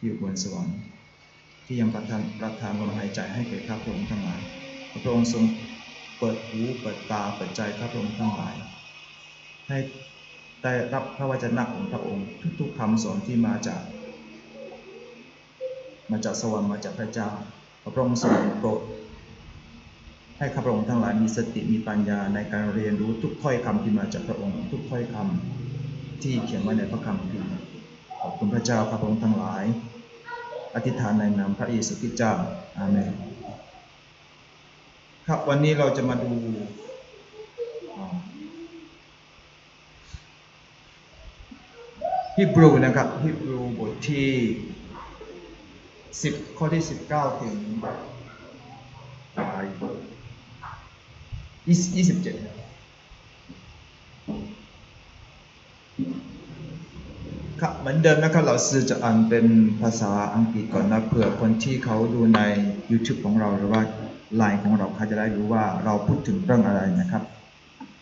ที่อยู่บนสวรรค์ ที่ยังประทานประทานลมหายใจให้แก่ข้าพระองค์ทั้งหลายพระองค์ทรงเปิดหูเปิดตาเปิดใจข้าพระองค์ทั้งหลาย ให้ได้รับพระวจนะของพระองค์ ทุกๆคำสอนที่มาจาก มาจากสวรรค์มาจากพระเจ้าพระองค์ทรงโปรดให้ข้าพระองค์ทั้งหลายมีสติมีปัญญาในการเรียนรู้ทุกถ้อยคำที่มาจากพระองค์ ทุกถ้อยคำที่เขียนไว้ในพระคัมภีร์ ขอบคุณพระเจ้าข้าพระองค์ทั้งหลาย อธิษฐานในนามพระเยซูคริสต์เจ้า อาเมน ครับวันนี้เราจะมาดูฮิบรูนะครับฮิบรูบทที่ 10 ข้อที่ 19 ถึงยี่สิบเจ็ด ครับเหมือนเดิมนะครับเราซื้อจะอ่านเป็นภาษาอังกฤษก่อนนะเผื่อคนที่เขาดูใน YouTube ของเราหรือว่าไลน์ของเราเขาจะได้รู้ว่าเราพูดถึงเรื่องอะไรนะครับ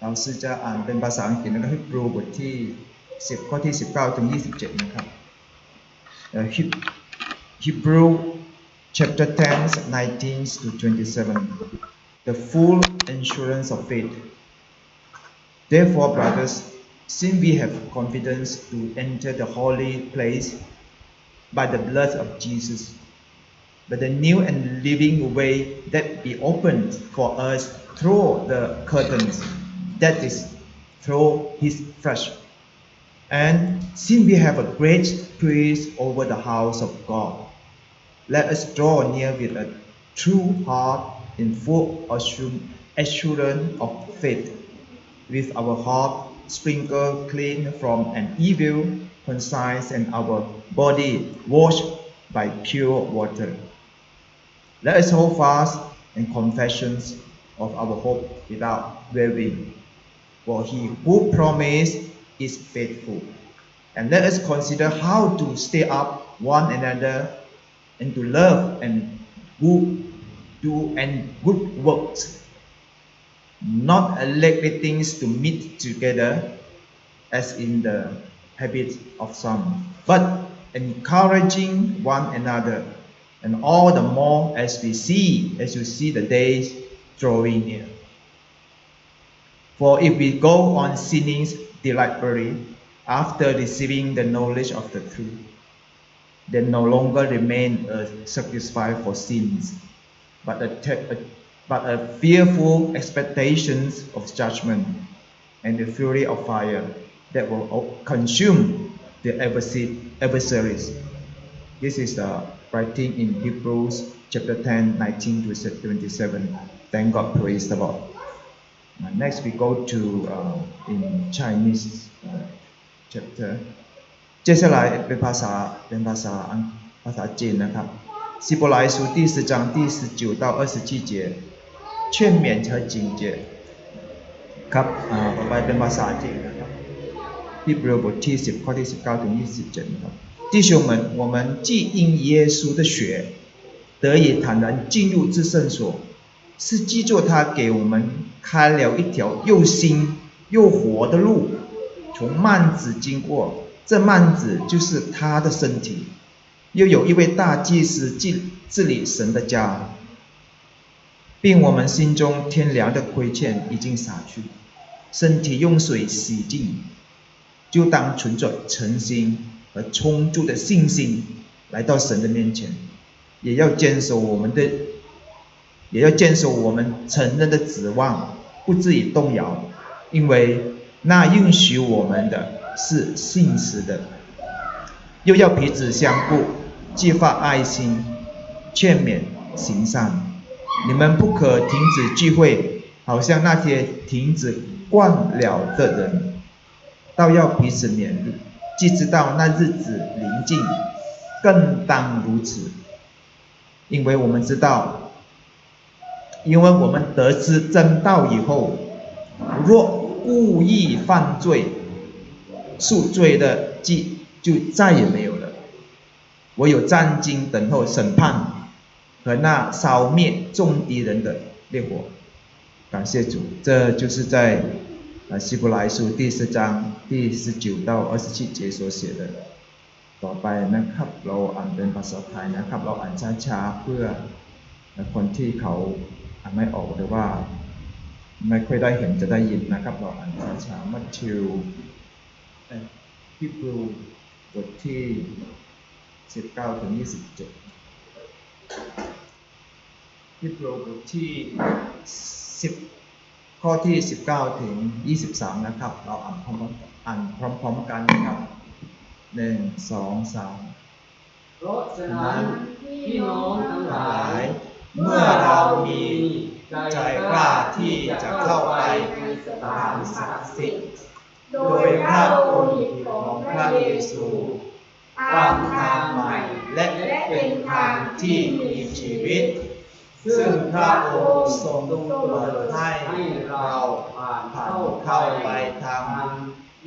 เราซื้อจะอ่านเป็นภาษาอังกฤษนะครับฮิบรูบทที่ 10 ข้อที่ 19 ถึง 27 นะครับเอ่อ Heb- Hebrew chapter 10 19 to 27 the full assurance of faith. Therefore, brothers, since we have confidence to enter the holy place by the blood of Jesus, by the new and living way that be opened for us through the curtains, that is, through his flesh. And since we have a great priest over the house of God, let us draw near with a true heart in full assurance of faith, with our heart sprinkled clean from an evil conscience and our body washed by pure water. Let us hold fast in confessions of our hope without wavering, for he who promised is faithful. And let us consider how to stay up one another and to love and good do and good works, not neglecting to meet together as in the habit of some, but encouraging one another, and all the more as we see, as you see the days drawing near. For if we go on sinning deliberately after receiving the knowledge of the truth, then no longer remain a sacrifice for sins, but a, te- a- but a fearful expectations of judgment and the fury of fire that will o- consume the adversa- adversaries. This is the writing in Hebrews chapter 10, 19 to 27. Thank God, praise the Lord. Uh, next, we go to uh, in Chinese uh, chapter 接下来เป็นภาษาเป็นภาษาอังภาษาจีนนะครับ希伯来书第十章第十九到二十七节 劝勉和警戒ครับอ่าต่อไปเป็นภาษาจีนนะครับฮีบรูบทที่ 10 ข้อที่ 19 ถึง 27นะครับ弟兄们，我们既因耶稣的血得以坦然进入至圣所，是记作他给我们开了一条又新又活的路，从幔子经过，这幔子就是他的身体。又有一位大祭司治治理神的家， 并我们心中天良的亏欠已经洒去，身体用水洗净，就当存着诚心和充足的信心来到神的面前，也要坚守我们的，也要坚守我们承认的指望，不至于动摇，因为那允许我们的是信实的。又要彼此相顾，激发爱心，劝勉行善。你们不可停止聚会，好像那些停止惯了的人，倒要彼此勉励。既知道那日子临近，更当如此。因为我们知道，因为我们得知真道以后，若故意犯罪，赎罪的记就再也没有了。唯有战经等候审判和那烧灭众敌人的烈火。感谢主，这就是在啊希伯来书第四章第十九到二十七节所写的。ต่อไปนะครับเราอ่านเป็น ษาไทยนะครับ เราอ่านช้าๆเพื่อคนที่เขาอ่านไม่ออกหรือว่า ไม่ค่อยได้เห็นจะได้ยินนะครับ เราอ่านช้าๆมัทธิวฮิบรูบทที่ 19ถึง27 ฮิบรูบทที่ 10 ข้อที่ 19 ถึง 23 นะครับ เราอ่านพร้อมๆอ่านพร้อม ๆ กันนะครับหนึ่งสองสามเพราะฉะนั้นพี่น้องทั้งหลาย เมื่อเรามีใจกล้าที่จะเข้าไปในสถานศักดิ์สิทธิ์โดยพระโลหิตของพระเยซูตามทางใหม่และเป็นทางที่มีชีวิต ซึ่งพระองค์ทรงเปิดให้เราผ่านเข้าไปทาง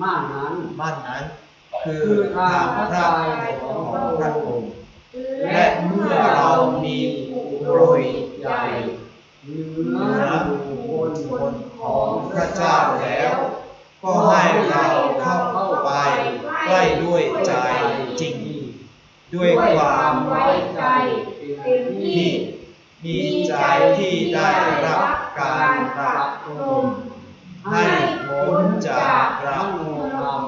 ม่านนั้นม่านนั้น คือทางพระทัยของพระองค์และเมื่อเรามีปุโรโรหิหิต ต ให ให ญ่ ญ่ เหนื เหนื อ อ บุ บุ ค ค ค ค ล ล ค คน น ข ข อ อง ง พ พ ระ ระ เจ้า เจ้า แล้ แล้ว ว ก็ให้เราเข้าไปใกล้ด้วยใจจริง ด้วยความไว้ใจ เต็มที่ ที่มีใจ ที่ได้รับการปรับปรุงให้พ้นจากพระโนธรรม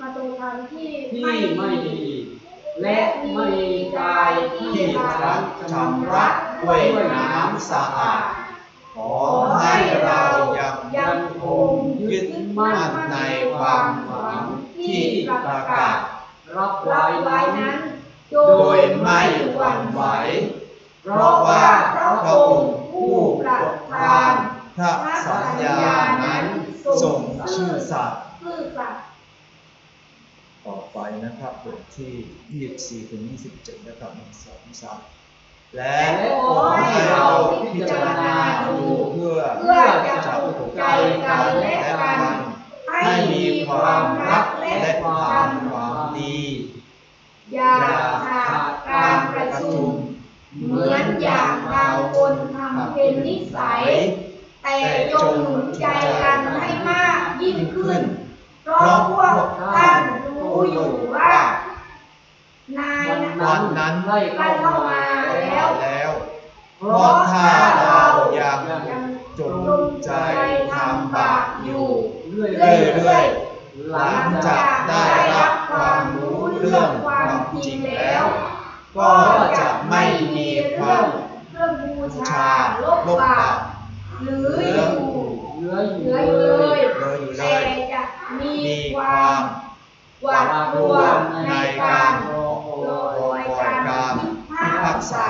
มาตรงทางที่ที่ไม่ดี และไม่กายที่รักชำระด้วยน้ำสะอาดขอให้เรายังยังคงยึดมั่นในความฝันที่ประกาศรับไว้รับไว้นั้นโดยไม่หวั่นไหว เพราะว่าพระองค์ ผู้ประทานพระสัญญานั้นทรงชื่อสัตย์ต่อไปนะครับบทที่ 24ถึง27นะครับหนึ่งสองสามและขอให้เราพิจารณาดูเพื่อเพื่อจะจะปลุปลุกใจกันและกันให้มีความรักและควาทำความดี อย่าขาด เหมือนอย่างบางคนทำเป็นนิสัย แต่จงหนุนใจกันให้มากยิ่งขึ้น เพราะพวกท่านรู้อยู่ว่า นายวันนะนั้นนั้นได้ได้เข้าเข้ามามาแล้แล้ววแล้วเพเพราะราะถ้าถ้าเราเรายัยังงยังจงใจทำบาปอยู่เรื่อยเรื่อยๆๆหหลัลังงจาจากกได้รับความรู้เรื่องความจริงแล้ว ก็จะไม่มีความเครื่องบูชาลบบาปหรืออยู่เหลืออเหยู่ลือเลยู่เลยยเลยอยู่เลแต่จะมีมีคควาวามมหวาดกลัวในการรอครออยการการพิพากษา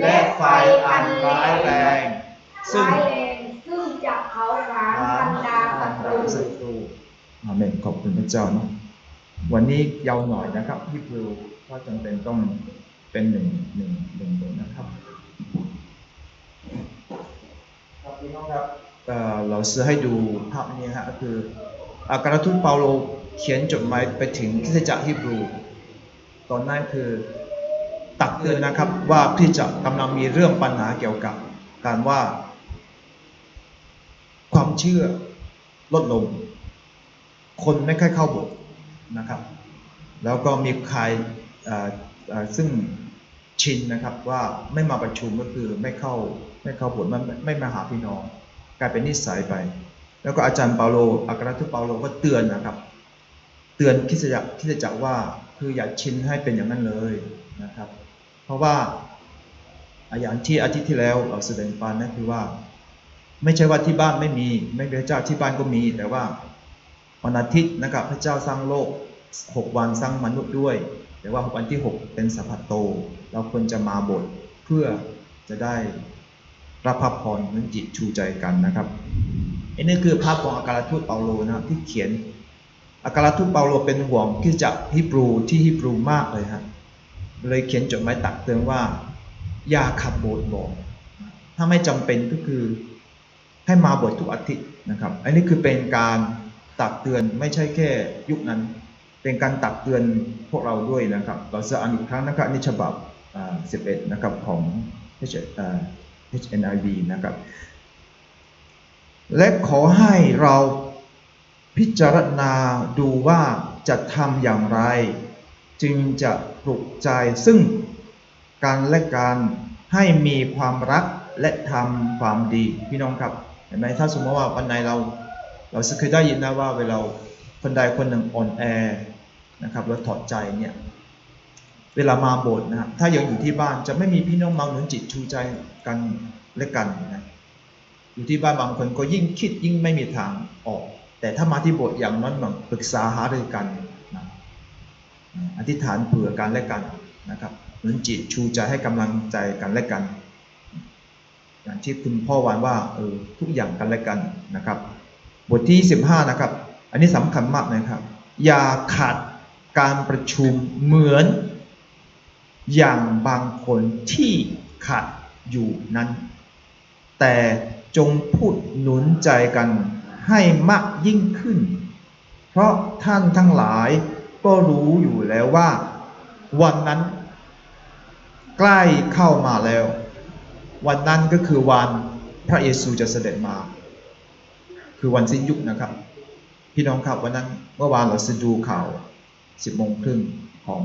และไฟอันร้ายแรง ซึ่ซึ่งงแรงซึ่งจะเผาผลาญบรรดาศัตรู ศัตรูอาเมนขอบคุณพระเจ้าเนอะวันนี้ยาวหน่อยนะครับฮิบรู เพราะจำเป็นต้องเป็นหนึ่งหนึ่งหนึ่งบทนะครับครับพี่น้องครับเออเราซื้อให้ดูภาพนี้ฮะก็คืออาการทูตเปาโลเขียนจดหมายไปถึงคริสตจักรฮิบรู ตอนนั้นคือตักเตือนนะครับว่าคริสตจักรกำลังมีเรื่องปัญหาเกี่ยวกับการว่า ความเชื่อลดลง คนไม่ค่อยเข้าโบสถ์นะครับ แล้วก็มีใคร ซึ่งชินนะครับว่าไม่มาประชุมก็คือไม่เข้าไม่เข้าบสถ์ไม่ไม่มาหาพี่น้อง กลายเป็นนิสัยไป แล้วก็อาจารย์เปาโลอัครราชทูตเปาโลก็เตือนนะครับ เตือนคริสตจักรคริสตจักว่าคืออย่าชินให้เป็นอย่างนั้นเลยนะครับ เพราะว่าอย่างที่อาทิตย์ที่แล้วเราแสดงปันนั่นคือว่า ไม่ใช่ว่าที่บ้านไม่มี ไม่มีพระเจ้าที่บ้านก็มี แต่ว่าวันอาทิตย์นะครับพระเจ้าสร้างโลกหกวันสร้างมนุษย์ด้วย แต่ว่าวันที่หกเป็นสัพพโต เราควรจะมาบสถ์เพื่อจะได้รับพระพรนั้นจิตชูใจกันนะครับอันนี้คือภาพของอัครทูตเปาโลนะครับที่เขียนอัครทูตเปาโลเป็นห่วงคริสตจักรฮิบรูที่ฮิบรูมากเลยฮะเลยเขียนจดหมายตักเตือนว่าอย่าขับโบสถ์บอยถ้าไม่จำเป็นก็คือให้มาบททุกอาทิตย์นะครับ อันนี้คือเป็นการตักเตือนไม่ใช่แค่ยุคนั้น เป็นการตักเตือนพวกเราด้วยนะครับเราจะอ่านอีกครั้งนะครับอันฉบับ11นะครับของ HNIV นะครับ และขอให้เราพิจารณาดูว่าจะทำอย่างไร จึงจะปลุกใจซึ่งการและการให้มีความรักและทำความดีพี่น้องครับเห็นไหมถ้าสมมติว่าวันไหนเรา เราเคยได้ยินนะว่าเวลาคนใดคนหนึ่งอ่อนแอ นะครับแล้วถอดใจเนี่ยเวลามาโบสถ์นะครับถ้ายังอยู่ที่บ้านจะไม่มีพี่น้องมาหนุนจิตชูใจกันและกันนะอยู่ที่บ้านบางคนก็ยิ่งคิดยิ่งไม่มีทางออก แต่ถ้ามาที่โบสถ์อย่างนั้นแบบปรึกษาหารือกันนะอธิษฐานเผื่อกันและกันนะครับหนุนจิตชูใจให้กำลังใจกันและกัน อย่างที่คุณพ่อวานว่าเออทุกอย่างกันและกันนะครับ บทที่ 15 นะครับ อันนี้สำคัญมากนะครับ อย่าขาด การประชุมเหมือน อย่างบางคนที่ขาดอยู่นั้น แต่จงพูดหนุนใจกันให้มากยิ่งขึ้น เพราะท่านทั้งหลายก็รู้อยู่แล้วว่า วันนั้น ใกล้เข้ามาแล้ว วันนั้นก็คือวันพระเยซูจะเสด็จมา คือวันสิ้นยุคนะครับ พี่น้องครับวันนั้นเมื่อวานเราสดูข่าว 10โมงครึ่งของ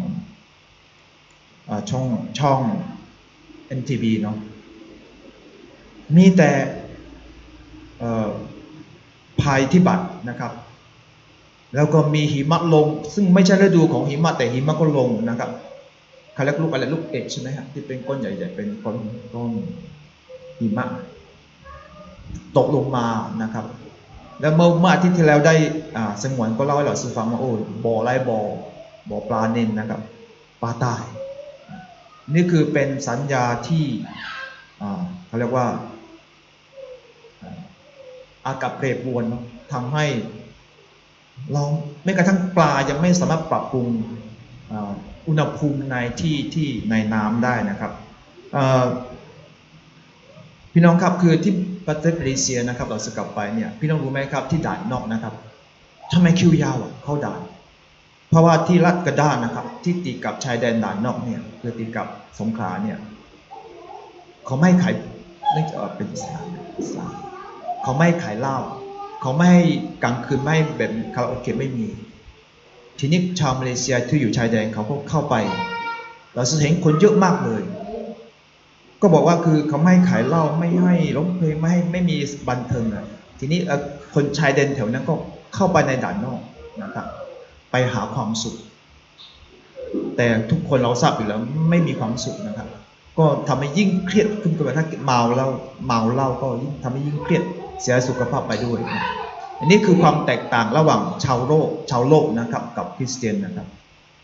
อช่องช่อง NTV เนาะมีแต่ภัยที่บัตรนะครับ แล้วก็มีหิมะลง ซึ่งไม่ใช่ฤดูของหิมะแต่หิมะก็ลงนะครับเขาเรียกลูกอะไรลูกเอกใช่ไหมครที่เป็นก้อนใหญ่ ๆ เป็นก้อนก้อนหิมะตกลงมานะครับ แล้วเมื่อเมื่ออาทิตย์ที่แล้วได้อ่าสงวนก็เล่าให้เราฟังว่าโอ้บ่อไรบ่อบ่อปลาเน้นนะครับปลาตาย นี่คือเป็นสัญญาที่อ่าเขาเรียกว่าอาอากับเปรบวนทำให้เราไม่กระทั่งปลายังไม่สามารถปรับปรุงอ,อุณหภูมิในที่ที่ในน้ำได้นะครับออ พี่น้องครับคือที่ประเทศมาเลเซียนะครับเราสกลับไปเนี่ยพี่น้องรู้ไหมครับที่ด่านนอกนะครับทำไมคิวยาวอะเข้าด่าน เพราะว่าที่รัฐกระด้านนะครับ ที่ติดกับชายแดนด่านนอกเนี่ยคือติดกับสงขลาเนี่ยเขาไม่ขายเนื่องจากเป็นอิสลามอิสลามเขาไม่ขายเหล้าเขาไม่ให้กลางคืนไม่แบบคาราโอเกะไม่มี ทีนี้ชาวมาเลเซียที่อยู่ชายแดนเขาก็เข้าไป เราจะเห็นคนเยอะมากเลย ก็บอกว่าคือเขาไม่ขายเหล้าไม่ให้ร้องเพลงไม่ให้ไม่มีบันเทิงอะทีนี้คนชายแดนแถวนั้นก็เข้าไปในด่านนอกนะครับ ไปหาความสุข แต่ทุกคนเราทราบอยู่แล้วไม่มีความสุขนะครับ ก็ทำให้ยิ่งเครียดขึ้นไปถ้าเมาเหล้าเมาเหล้าก็ยิ่งทำให้ยิ่งเครียดเสียสุขภาพไปด้วยนะอันนี้คือความแตกต่างระหว่างชาวโลกชาวโลกนะครับ กับคริสเตียนนะครับ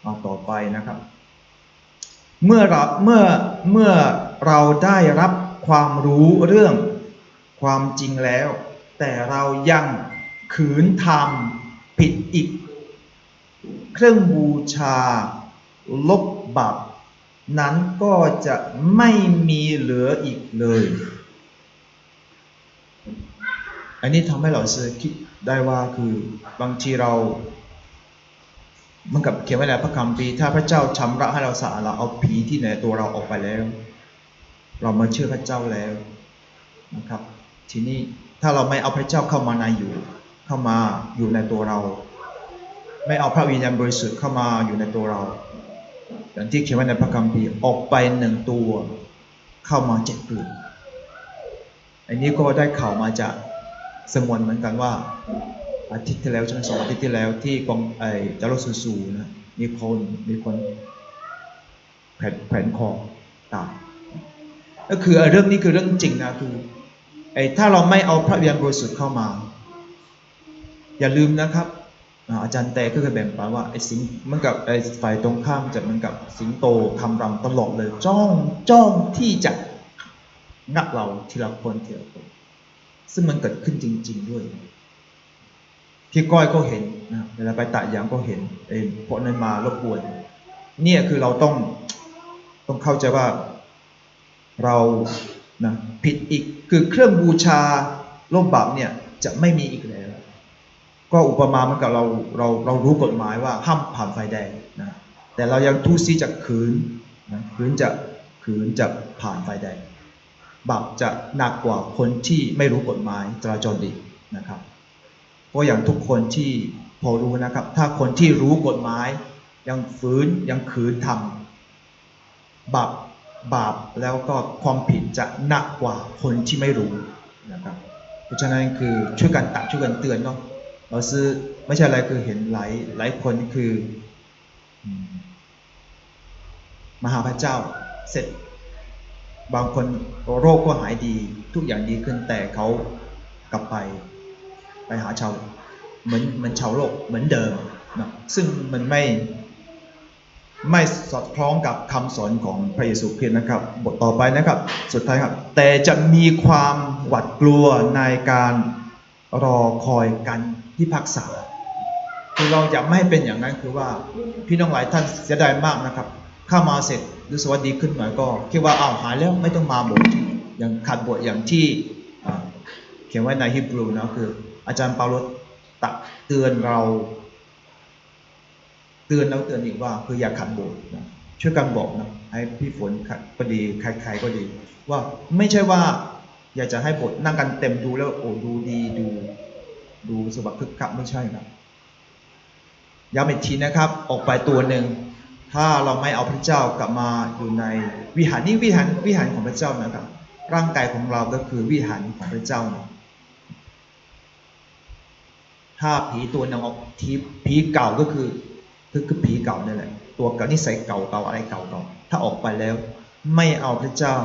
เอาต่อไปนะครับ เมื่อเราเมื่อเมื่อ เราได้รับความรู้เรื่องความจริงแล้ว แต่เรายังขืนทำผิดอีก เครื่องบูชา ลบบาปนั้นก็จะไม่มีเหลืออีกเลย อันนี้ทำให้เราคิดได้ว่าคือบางทีเราเหมันกับเขียนไว้ในพระคัมภีถ้าพระเจ้าชำระให้เราสะอาดเราเอาผีที่ในตัวเราออกไปแล้ว เรามาเชื่อพระเจ้าแล้วนะครับ ทีนี้ถ้าเราไม่เอาพระเจ้าเข้ามาในอยู่ เข้ามาอยู่ในตัวเรา ไม่เอาพระวิญญาณบริสุทธิ์เข้ามาอยู่ในตัวเราอย่างที่เขียนไว้ในพระคัมภีร์ออกไปหนึ่งตัว เข้ามาเจ็ดตัวอันนี้ก็ได้ข่าวมาจากสมวนเหมือนกันว่า อาทิตย์ที่แล้วช่ไหมสองอาทิตย์ที่แล้วที่กองไอ้จารถซูซูนะมีคนมีคนแผ่นแผ่นคอตาย ก็คือเรื่องนี้คือเรื่องจริงนะคือไอ้ถ้าเราไม่เอาพระวิญญาณบริสุทธิ์เข้ามา อย่าลืมนะครับอาจารย์แต่ก็เคยแบ่งปันว่าไอ้สิงเหมันกับไอ้ฝ่ายตรงข้ามจะเหมันกับสิงโตคำรำตลอดเลย จ้องจ้องที่จะงับเราทีละคนทีละคนซึ่งมันเกิดขึ้นจริง ๆ ด้วยพี่ก้อยก็เห็นนะเวลาไปตะยางก็เห็นไอ้พวกนั้นมารบกวนเนี่ยคือเราต้องต้องเข้าใจว่า เรานะผิดอีกคือเครื่องบูชาโลบบาปเนี่ยจะไม่มีอีกแล้ว ก็อุปมาเหมือนกับเราเราเรารู้กฎหมายว่าห้ามผ่านไฟแดงนะแต่เรายังทุซีจะขืนนะขืนจะขืนจะผ่านไฟแดงบาปจะหนักกว่าคนที่ไม่รู้กฎหมายจราจรอีนะครับเพราะอย่างทุกคนที่พอรู้นะครับ ถ้าคนที่รู้กฎหมายยังฝืนยังขืนทำบาป บาปแล้วก็ความผิดจะหนักกว่าคนที่ไม่รู้นะครับ เพราะฉะนั้นคือช่วยกันตักช่วยกันเตือนเนาะเราซื้อไม่ใช่อะไรคือเห็นหลายหลายคนคือมหาพระเจ้าเสร็จ บางคนโรคก็หายดี ทุกอย่างดีขึ้นแต่เขากลับไป ไปหาชาวเหมือนเหมือนชาวโลกเหมือนเดิมนะซึ่งมันไม่ ไม่สอดคล้องกับคำสอนของพระเยซูคริสต์นะครับ บทต่อไปนะครับ สุดท้ายครับ แต่จะมีความหวาดกลัวในการรอคอยกันพิพากษา คือเราอยากไม่ให้เป็นอย่างนั้นคือว่าพี่น้องหลายท่านเสียดายมากนะครับ เข้ามาเสร็จรู้สึกว่าดีขึ้นหน่อยก็ คิดว่าอ้าวหายแล้วไม่ต้องมาบสถ์อย่างขาดบทอย่างที่เขียนไว้ในฮิบรูนะคือ อาจารย์เปาโลตักเตือนเรา เตือนแล้วเตือนอีกว่าคืออย่าขัดโบสถ์นะช่วยกันบอกนะให้พี่ฝนขัดก็ดีใครๆก็ดี ว่าไม่ใช่ว่า อยากจะให้โบสถ์นั่งกันเต็มดูแล้วโอ้ดูดีดู ดูสบักคึกคักไม่ใช่ครับย้ำอีกทีนะครับออกไปตัวหนึ่งถ้าเราไม่เอาพระเจ้ากลับมาอยู่ในวิหารนี่วิหารวิหารของพระเจ้านะครับ ร่างกายของเราก็คือวิหารของพระเจ้านะถ้าผีตัวหนึงออกทีผีเก่าก็คือ คือคือผีเก่านั่แหละ ตัวเก่านิสัยเก่าเก่าอะไรเก่าเก่าถ้าออกไปแล้ว ไม่เอาพระเจ้า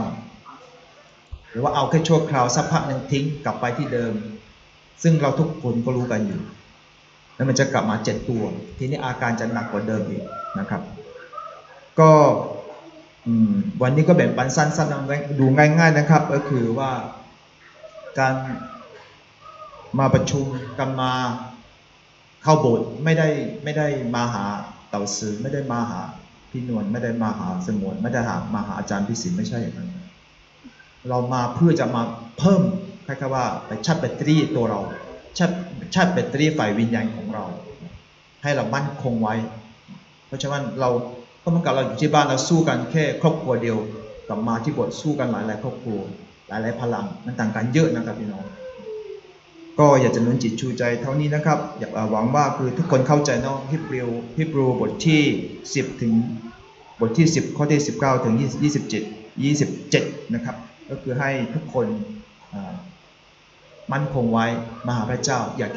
หรือว่าเอาแค่ชั่วคราวสักพักหนึ่งทิ้งกลับไปที่เดิม ซึ่งเราทุกคนก็รู้กันอยู่ แล้วมันจะกลับมาเจ็ดตัว ทีนี้อาการจะหนักกว่าเดิมอีกนะครับ ก็วันนี้ก็แบ่งปันสั้นๆดูง่าย ๆนะครับ ก็คือว่าการมาประชุมกันมา เข้าโบสถ์ไม่ได้ไม่ได้มาหาเต่าสือไม่ได้มาหาพี่นวลไม่ได้มาหาสมวนไม่ได้หามาหาอาจารย์พิสิทธิ์ไม่ใช่อย่างนั้น เรามาเพื่อจะมาเพิ่มคล้ายๆว่าไปชาร์จแบตเตอรี่ตัวเราชาร์จชาร์จแบตเตอรี่ฝ่ายวิญญาณของเรา ให้เรามั่นคงไว้ เพราะฉะนั้นเราก็เหมือนกับเราอยู่ที่บ้านเราสู้กันแค่ ครอบครัวเดียวกลับมาที่โบสถ์สู้กันหลายหลายครอบครัวหลายหลายพลังมันต่างกันเยอะนะครับพี่น้อง ก็อยากจะนุนจิตชูใจเท่านี้นะครับ อยากหวังว่าคือทุกคนเข้าใจเนาะฮิบรูฮิบรูบทที่ 10 ถึงบทที่ 10 ข้อที่ 19 ถึง 27 27 นะครับ ก็คือให้ทุกคนมั่นคงไว้มหาพระเจ้าอยาก